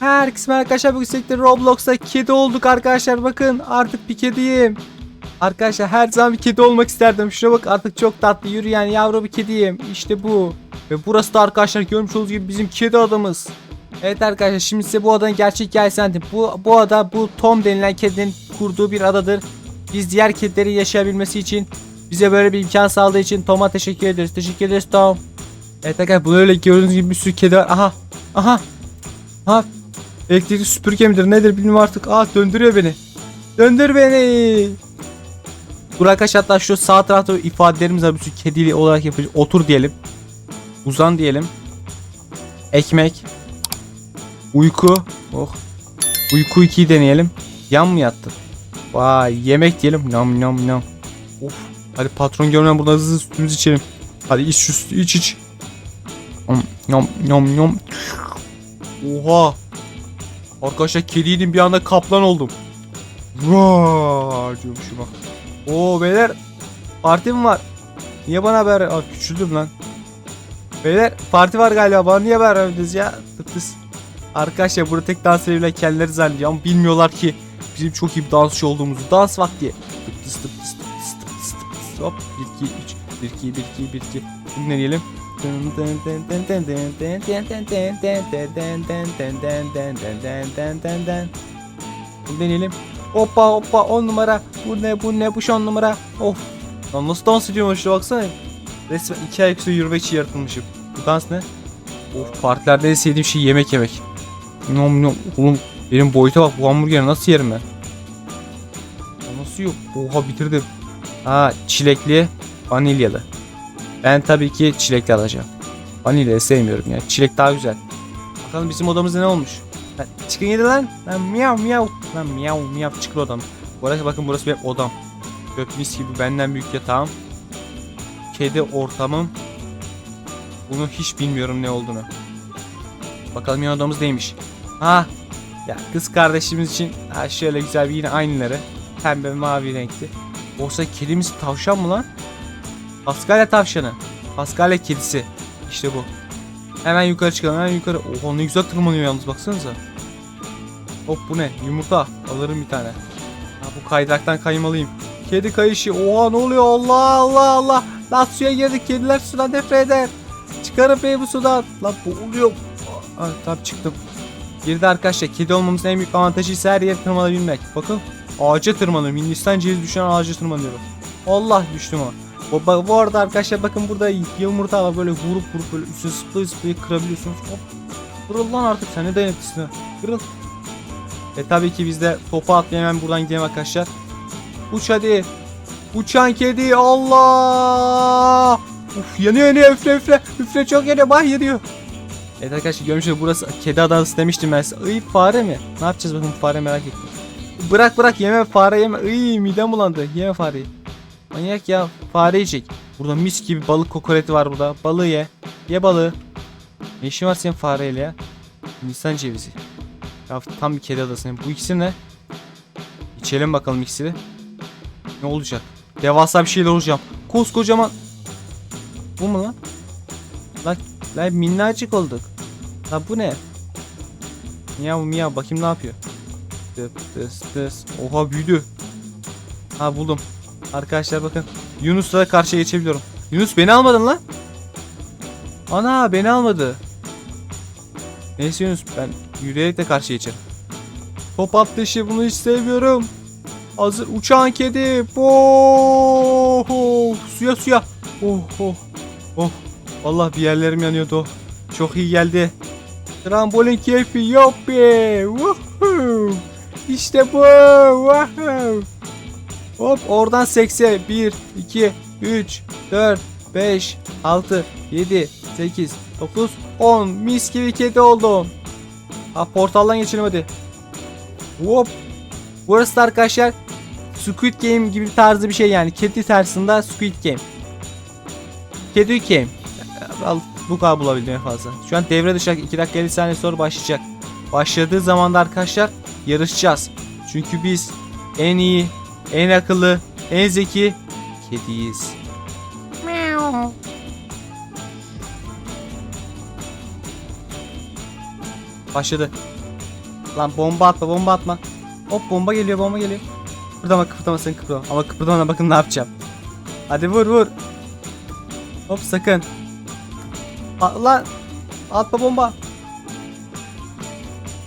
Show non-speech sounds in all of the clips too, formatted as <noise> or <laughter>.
Herkese arkadaşlar bugün sürekli Roblox'ta kedi olduk arkadaşlar bakın artık bir kediyim. Arkadaşlar her zaman bir kedi olmak isterdim. Şuna bak artık çok tatlı yürüyen yavru bir kediyim. İşte bu. Ve burası da arkadaşlar görmüş olduğunuz gibi bizim kedi adamız. Evet arkadaşlar şimdi size bu adanın gerçek hikayesini. Bu, bu ada bu Tom denilen kedinin kurduğu bir adadır. Biz diğer kedilerin yaşayabilmesi için bize böyle bir imkan sağladığı için Tom'a teşekkür ederiz. Teşekkür ederiz Tom. Evet arkadaşlar bu öyle gördüğünüz gibi bir sürü kedi var. Aha. Aha. Aha. Elektrikli süpürge midir nedir bilmiyorum artık. Aa döndürüyor beni. Döndür beni. Dur arkadaşlar hatta şu sağ tarafta ifadelerimiz var. Bir sürü kedili olarak yapacağız. Otur diyelim. Uzan diyelim. Ekmek. Uyku. Oh. Uyku 2'yi deneyelim. Yan mı yattın? Vay yemek diyelim. Nam nam nam. Of. Hadi patron görmeden burada hızlı sütümüzü içelim. Hadi iç şu iç iç. Nom nom nom. Oha. Arkadaşlar kediydim bir anda kaplan oldum. Vaa diyormuşum bak. Oo beyler parti mi var? Niye bana haber? Aa küçüldüm lan. Beyler parti var galiba bana niye haber vermediniz ya? Tıptıs. Arkadaşlar burada tek dans edebilen kendileri zannediyor ama bilmiyorlar ki bizim çok iyi bir dansçı olduğumuzu. Dans vakti. Tıptıs tıptıs tıptıs tıptıs tıptıs hop 1 2 3 1 2 1 2 1 2 Şimdi ne diyelim? Bunu deneyelim. Hoppa hoppa 10 numara. Bu ne bu ne bu 10 numara. Of. Lan nasıl dans ediyorum işte baksana. Resmen iki ayak üstü yürümek için yaratılmışım. Bu dans ne? Of partilerde en sevdiğim şey yemek yemek. Nom nom. Oğlum benim boyuta bak bu hamburgeri nasıl yerim ben? Nasıl yok? Oha bitirdim. Ha çilekli vanilyalı. Ben tabii ki çilekli alacağım. Vanilya sevmiyorum ya. Çilek daha güzel. Bakalım bizim odamızda ne olmuş? Lan çıkın yedi lan. Lan miyav miyav. Lan miyav miyav çıkın odam. Burası bakın burası benim odam. Gök mis gibi benden büyük yatağım. Kedi ortamım. Bunu hiç bilmiyorum ne olduğunu. Bakalım yan odamız neymiş. Ha. Ya kız kardeşimiz için ha şöyle güzel bir yine aynıları. Pembe mavi renkli. Oysa kedimiz tavşan mı lan? Paskalya tavşanı. Paskalya kedisi. İşte bu. Hemen yukarı çıkalım hemen yukarı. Oha ne güzel tırmanıyor yalnız baksanıza. Hop bu ne? Yumurta. Alırım bir tane. Ha, bu kaydıraktan kaymalıyım. Kedi kayışı. Oha ne oluyor? Allah Allah Allah. Lan suya girdik. Kediler sudan nefret eder. Çıkarın beni bu sudan. Lan boğuluyorum. Ah, tamam çıktım. Girdi arkadaşlar. Kedi olmamızın en büyük avantajı ise her yere tırmanabilmek. Bakın. Ağaca tırmanıyorum. Hindistan cevizi düşen ağaca tırmanıyorum. Allah düştüm ha. Bu, bu, arada arkadaşlar bakın burada yumurta var böyle vurup vurup böyle üstüne zıplaya zıplaya kırabiliyorsunuz. Hop. Kırıl lan artık sen ne dayanıklısın. Kırıl. E tabii ki biz de topu atlayıp hemen buradan gidelim arkadaşlar. Uç hadi. Uçan kedi Allah. Uf yanıyor yanıyor üfle üfle. Üfle çok yanıyor bah yanıyor. Evet arkadaşlar görmüş olduğunuz burası kedi adası demiştim ben size. Iy fare mi? Ne yapacağız bakın fare merak ettim. Bırak bırak yeme fare yeme. Iy midem bulandı. Yeme fareyi. Manyak ya fare yiyecek. Burada mis gibi balık kokoleti var burada. Balığı ye. Ye balığı. Ne işin var senin fareyle ya? Nisan cevizi. Ya tam bir kedi adası. Bu ikisi ne? İçelim bakalım ikisini. Ne olacak? Devasa bir şeyler olacağım. Koskocaman. Bu mu lan? Lan, lan minnacık olduk. Lan bu ne? Miyav miyav bakayım ne yapıyor. Tıs tıs tıs. Oha büyüdü. Ha buldum. Arkadaşlar bakın. Yunus'la karşıya geçebiliyorum. Yunus beni almadın lan. Ana beni almadı. Neyse Yunus ben yürüyerek de karşıya geçerim. Top atlayışı bunu hiç sevmiyorum. Hazır uçan kedi. Oh, suya suya. Oh oh oh. Vallahi bir yerlerim yanıyordu. Çok iyi geldi. Trambolin keyfi yoppi. Woohoo. İşte bu. Woohoo. Hop oradan sekse 1 2 3 4 5 6 7 8 9 10 mis gibi kedi oldum. Ha portaldan geçelim hadi. Hop. Burası da arkadaşlar Squid Game gibi tarzı bir şey yani. Kedi tersinde Squid Game. Kedi Game. Al bu kadar bulabildim en fazla. Şu an devre dışı 2 dakika 50 saniye sonra başlayacak. Başladığı zaman da arkadaşlar yarışacağız. Çünkü biz en iyi, en akıllı, en zeki kediyiz. Başladı. Lan bomba atma bomba atma. Hop bomba geliyor bomba geliyor. Kıpırdama kıpırdama sen kıpırdama. Ama kıpırdama bakın ne yapacağım. Hadi vur vur. Hop sakın. A- lan. Atma bomba.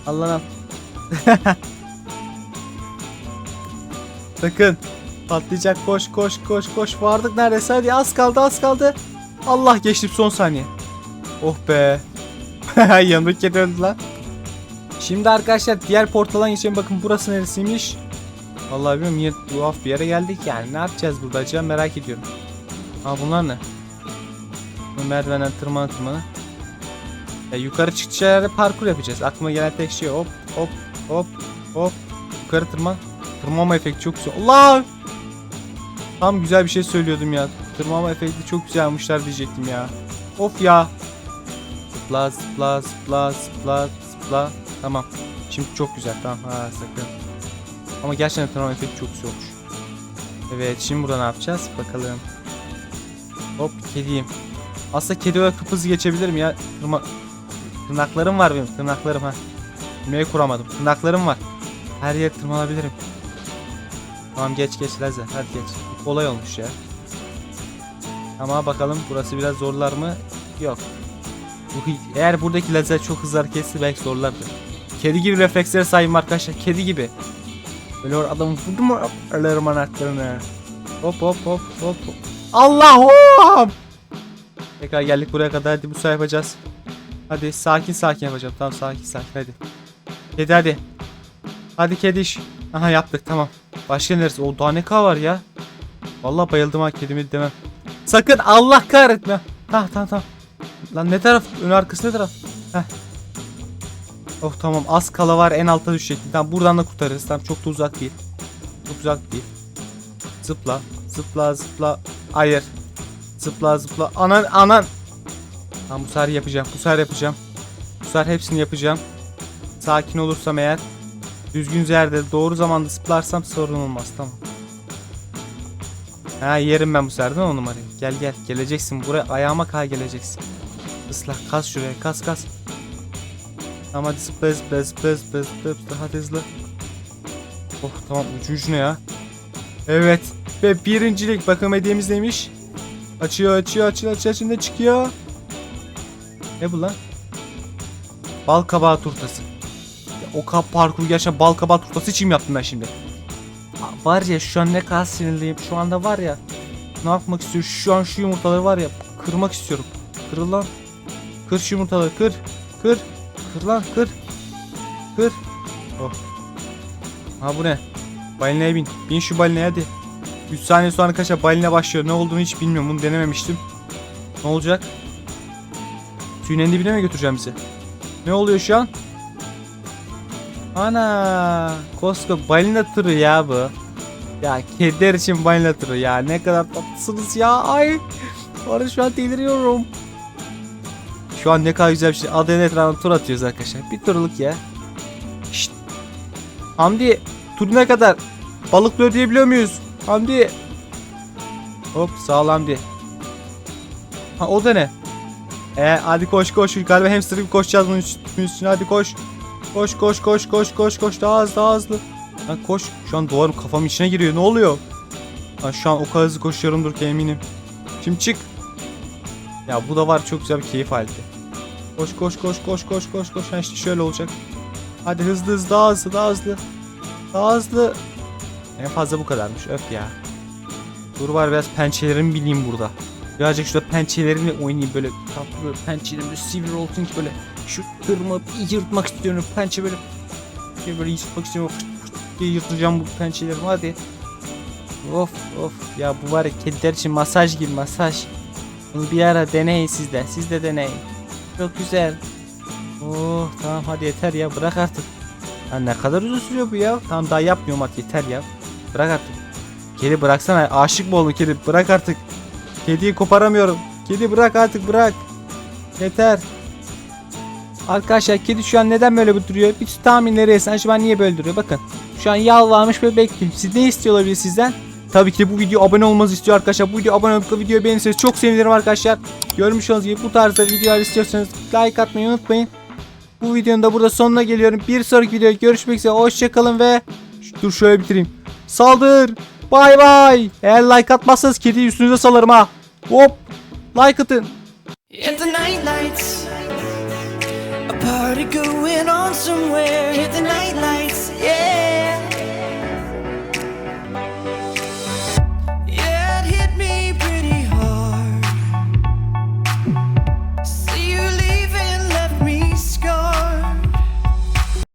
Allah'ım. <laughs> sakın. Patlayacak koş koş koş koş. Vardık neredeyse hadi az kaldı az kaldı. Allah geçtim son saniye. Oh be. <laughs> Yanındaki kedi lan. Şimdi arkadaşlar diğer portaldan geçelim. Bakın burası neresiymiş? Vallahi bilmiyorum yine tuhaf bir yere geldik yani. Ne yapacağız burada acaba merak ediyorum. Aa bunlar ne? Bu merdivenden tırmana tırmana. Ya yukarı yerde parkur yapacağız. Aklıma gelen tek şey hop hop hop hop. Yukarı tırman. Tırmanma efekti çok güzel. Allah! Tam güzel bir şey söylüyordum ya. Tırmanma efekti çok güzel yapmışlar diyecektim ya. Of ya. Zıpla zıpla zıpla zıpla zıpla. Tamam. Şimdi çok güzel tamam. Ha sakın. Ama gerçekten tırmanma efekti çok güzel olmuş. Evet şimdi burada ne yapacağız? Bakalım. Hop kediyim. Aslında kedi olarak hızlı geçebilirim ya. Tırma... Tırnaklarım var benim tırnaklarım ha. Cümleyi kuramadım. Tırnaklarım var. Her yere tırmanabilirim. Tamam geç geç Lazer hadi geç. Kolay olmuş ya. Ama bakalım burası biraz zorlar mı? Yok. Eğer buradaki lazer çok hızlı hareketse belki zorlardı. Kedi gibi reflekslere sahibim arkadaşlar. Kedi gibi. Böyle adamı vurdu mu alırım anahtarını. Hop hop hop hop. Allah'ım! Tekrar geldik buraya kadar. Hadi bu sefer yapacağız. Hadi sakin sakin yapacağım. Tamam sakin sakin hadi. Kedi hadi. Hadi kedi iş. Aha yaptık tamam. Başka neresi? O daha ne kadar var ya. Vallahi bayıldım ha kedimi demem. Sakın Allah kahretme. Ha tamam tamam. Lan ne taraf? Ön arkası ne taraf? Heh. Oh tamam az kala var en alta düşecekti. Tamam buradan da kurtarırız. Tamam çok da uzak değil. Çok uzak değil. Zıpla. Zıpla zıpla. Hayır. Zıpla zıpla. Anan anan. Tamam bu sefer yapacağım. Bu sefer yapacağım. Bu sefer hepsini yapacağım. Sakin olursam eğer. Düzgün yerde doğru zamanda zıplarsam sorun olmaz. Tamam. Ha yerim ben bu sefer o numarayı? Gel gel. Geleceksin buraya. Ayağıma kay geleceksin. Islah. Kas şuraya. Kas kas. Tamam hadi zıpla zıpla zıpla zıpla zıpla hızlı. Oh tamam ucu ucuna ya. Evet. Ve birincilik. Bakın hediyemiz neymiş? Açıyor açıyor açıyor açıyor açıyor. Ne çıkıyor? Ne bu lan? Bal kabağı turtası. O kap parkuru gerçekten bal kabağı turtası için mi yaptım ben şimdi? Var ya şu an ne kadar sinirliyim. Şu anda var ya. Ne yapmak istiyorum? Şu an şu yumurtaları var ya. Kırmak istiyorum. Kırıl lan. Kır şu yumurtaları kır. Kır. Kır lan kır. Kır. Oh. Ha bu ne? Balinaya bin. Bin şu balinaya hadi. 3 saniye sonra arkadaşlar balina başlıyor. Ne olduğunu hiç bilmiyorum. Bunu denememiştim. Ne olacak? Suyun en dibine mi götüreceğim bizi? Ne oluyor şu an? Ana, kosko balina turu ya bu. Ya kediler için balina turu ya. Ne kadar tatlısınız ya. Ay. Var şu an deliriyorum. Şu an ne kadar güzel bir şey. Adaya etrafına tur atıyoruz arkadaşlar. Bir turluk ya. Şşt. Hamdi tur ne kadar? Balıklı ödeyebiliyor muyuz? Hamdi. Hop sağ ol Hamdi. Ha o da ne? E hadi koş koş galiba hamster gibi koşacağız bunun üstüne hadi koş. Koş koş koş koş koş koş daha hızlı daha hızlı. Lan koş şu an duvarım kafamın içine giriyor ne oluyor? Lan şu an o kadar hızlı koşuyorumdur ki eminim. Şimdi çık. Ya bu da var çok güzel bir keyif halinde. Koş koş koş koş koş koş koş. Ha işte şöyle olacak. Hadi hızlı hızlı daha hızlı daha hızlı. Daha hızlı. En fazla bu kadarmış öf ya. Dur var biraz pençelerimi bileyim burada. Birazcık şurada pençelerimle oynayayım böyle tatlı böyle pençelerimle sivri olsun ki böyle şu tırmı yırtmak istiyorum pençe böyle şey böyle yırtmak istiyorum fırt fırt diye yırtacağım bu pençelerimi hadi. Of of ya bu var ya kediler için masaj gibi masaj. Bunu bir ara deneyin siz de siz de deneyin. Çok güzel. Oh tamam hadi yeter ya bırak artık. Ha ne kadar uzun sürüyor bu ya? Tamam daha yapmıyorum artık yeter ya. Bırak artık. Kedi bıraksana aşık mı oldun kedi bırak artık. Kediyi koparamıyorum. Kedi bırak artık bırak. Yeter. Arkadaşlar kedi şu an neden böyle duruyor? Bir tahminleri yesin. Acaba niye böyle duruyor? Bakın. Şu an yalvarmış böyle bekliyor. Siz ne istiyor olabilir sizden? Tabii ki bu video abone olmanızı istiyor arkadaşlar. Bu video abone olup videoyu beğenirseniz çok sevinirim arkadaşlar. Görmüş olduğunuz gibi bu tarzda videolar istiyorsanız like atmayı unutmayın. Bu videonun da burada sonuna geliyorum. Bir sonraki videoda görüşmek üzere. Hoşçakalın ve dur şöyle bitireyim. Saldır. Bay bay. Eğer like atmazsanız kediyi üstünüze salarım ha. Hop. Like atın. Hit the night lights. A party going on somewhere. Hit the night lights.